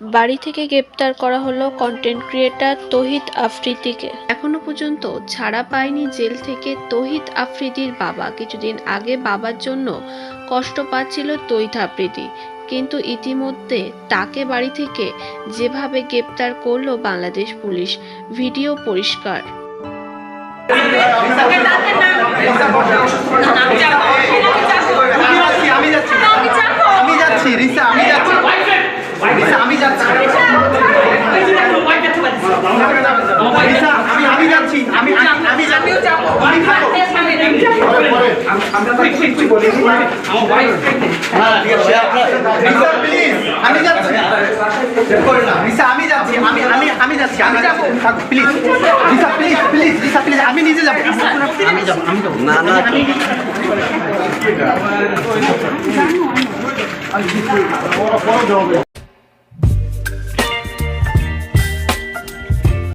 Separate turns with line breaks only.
বাড়ি থেকে গ্রেপ্তার করা হলো কন্টেন্ট ক্রিয়েটার তহিদ আফ্রিদিকে। এখনও পর্যন্ত ছাড়া পায়নি জেল থেকে তহিদ আফ্রিদির বাবা। কিছুদিন আগে বাবার জন্য কষ্ট পাচ্ছিল তহিদ আফ্রিদি। কিন্তু ইতিমধ্যে তাকে বাড়ি থেকে যেভাবে গ্রেপ্তার করল বাংলাদেশ পুলিশ, ভিডিও পরিষ্কার।
আমি যাচ্ছি রিসা আমি যাচ্ছি রিসা আমি যাচ্ছি রিসা আমি আমি যাচ্ছি আমি আমি আমি যাচ্ছি আমি খাব রিসা প্লিজ আমি যাচ্ছি। আমি যাচ্ছি আমি আমি আমি যাচ্ছি আমি যাব। Please Risa please please Risa please আমি নিজে যাব। আমি যাব। আমি যাব না না আমি